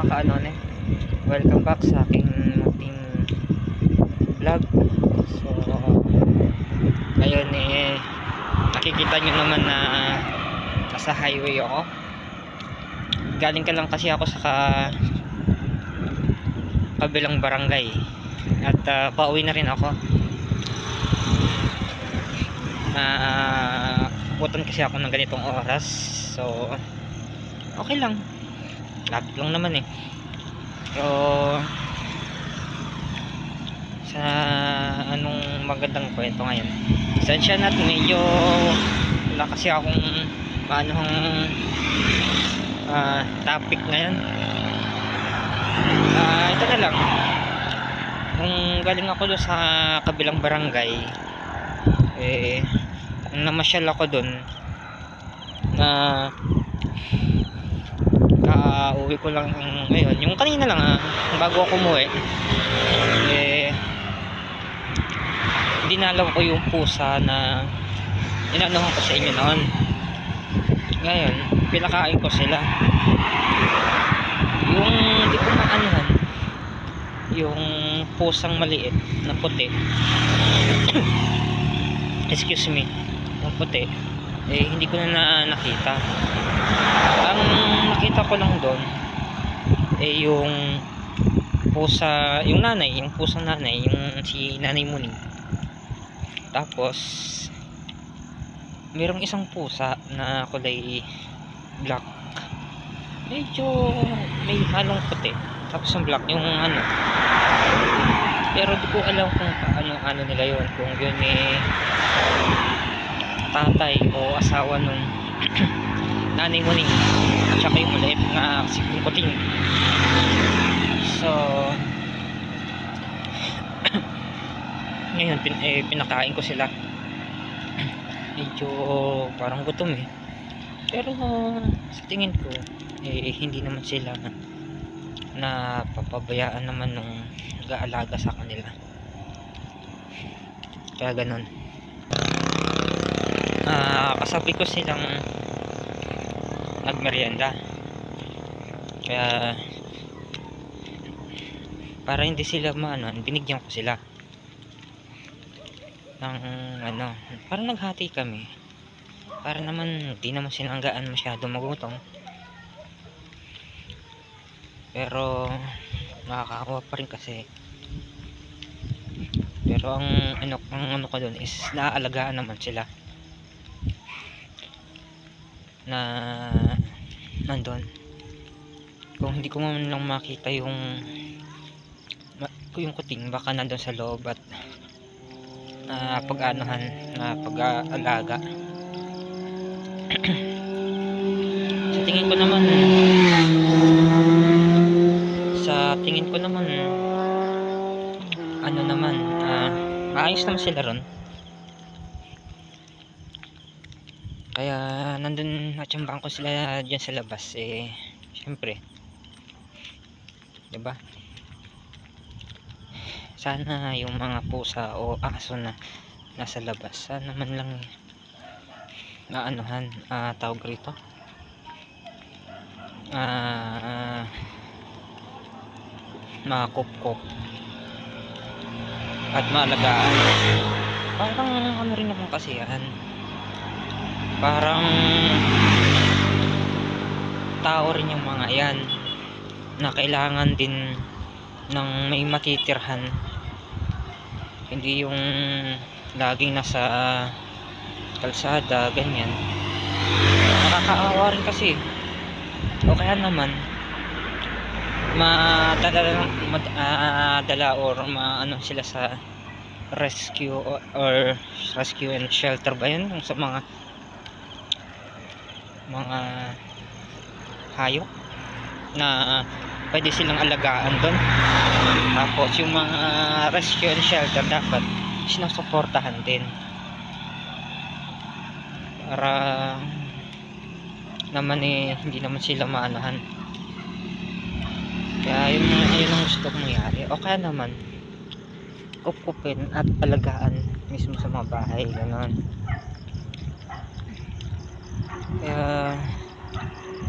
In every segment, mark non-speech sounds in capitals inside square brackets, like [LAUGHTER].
mga kaanone Welcome back sa aking munting vlog. So Ngayon eh Nakikita nyo naman na Nasa highway ako. Galing ka lang kasi ako sa ka, Kabilang barangay. At uh, pauwi na rin ako. Ah Putan kasi ako ng ganitong oras. So Okay lang lapit lang naman eh. So sa anong magandang kwento ngayon? Sensya na medyo wala kasi akong paanong ah, topic ngayon. Ah ito na lang. Nung galing ako doon sa kabilang barangay eh namasyal ako doon na ka-uwi ko lang ngayon. Yung kanina lang ah, bago ako umuwi eh dinalaw ko yung pusa na inanuhan ko sa inyo noon. Ngayon pinakain ko sila. Yung di ko maanuhan yung pusang maliit na puti. [COUGHS] Excuse me yung puti eh hindi ko na, na nakita ang nakita ko lang doon eh yung pusa yung nanay yung pusang nanay yung si nanay Muning. Tapos merong isang pusa na kulay black. Medyo may halong puti tapos ang black yung ano. Pero di ko alam kung paano ano nila yon kung yun eh tatay o asawa nung [CLEARS THROAT] nanay mo ning tsaka yung maliit na si Kuting so [CLEARS THROAT] ngayon pin, eh, pinakain ko sila. [CLEARS THROAT] Medyo parang gutom eh. Pero sa tingin ko eh, hindi naman sila na, na papabayaan naman nung nag-aalaga sa kanila. Kaya ganun. Ah kasabi ko silang nagmerienda kaya para hindi sila maano binigyan ko sila. Ng ano parang naghati kami. Para naman hindi naman sinanggaan masyado magutom. Pero nakakaawa pa rin kasi. Pero ang ano, ang ano ko doon is naaalagaan naman sila na nandun. Kung hindi ko man lang makita yung yung kuting baka nandun sa loob at na pag-anuhan na pag-aalaga [CLEARS THROAT] sa tingin ko naman sa tingin ko naman ano naman ah, maayos naman sila ron kaya nandun natsambahan ko sila dyan sa labas eh syempre. 'di ba sana yung mga pusa o aso na nasa labas sana man lang na anuhan ah, tawag rito. Ah makupkup at maalagaan. Parang ano rin naman kasi yan parang tao rin yung mga yan na kailangan din ng may matitirhan. Hindi yung laging nasa kalsada ganyan. Nakakaawa rin kasi. O kaya naman madala madala or maano sila sa rescue or, or rescue and shelter ba yun? Yung sa mga mga hayop na pwede silang alagaan doon. Tapos yung mga rescue and shelter dapat sinusuportahan din. Para naman eh hindi naman sila maanahan. Kaya yun, yun ang gusto kong mangyari. O kaya naman kupkupin at alagaan mismo sa mga bahay ganon kaya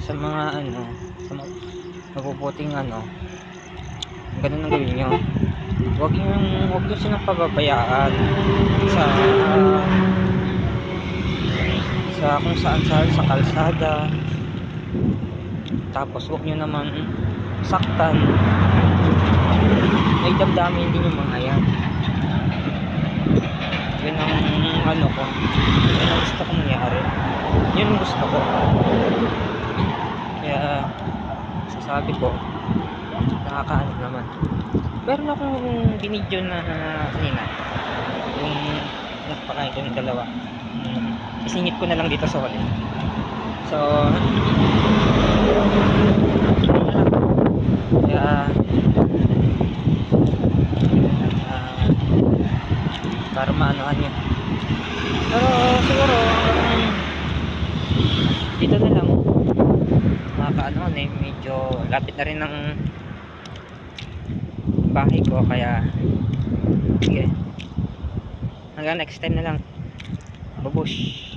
sa mga ano sa mga, mapuputing ano ganun ang gawin nyo huwag yung huwag nyo silang pababayaan sa sa kung saan saan sa kalsada. Tapos huwag nyo naman saktan. May damdamin din yung mga yan yun ang ano ko? Yun ang gusto kong mangyari. Yun ang gusto ko. Kaya sasabi ko nakakaano naman. Meron akong binidyo na kanina. Yung nagpakain ko ng dalawa. Hmm, isingit ko na lang dito sa wali so kaya ah, para maanohan yun pero siguro um, dito na lang. Nakakaano na eh medyo lapit na rin ng bahay ko kaya sige. Hanggang next time na lang. Babush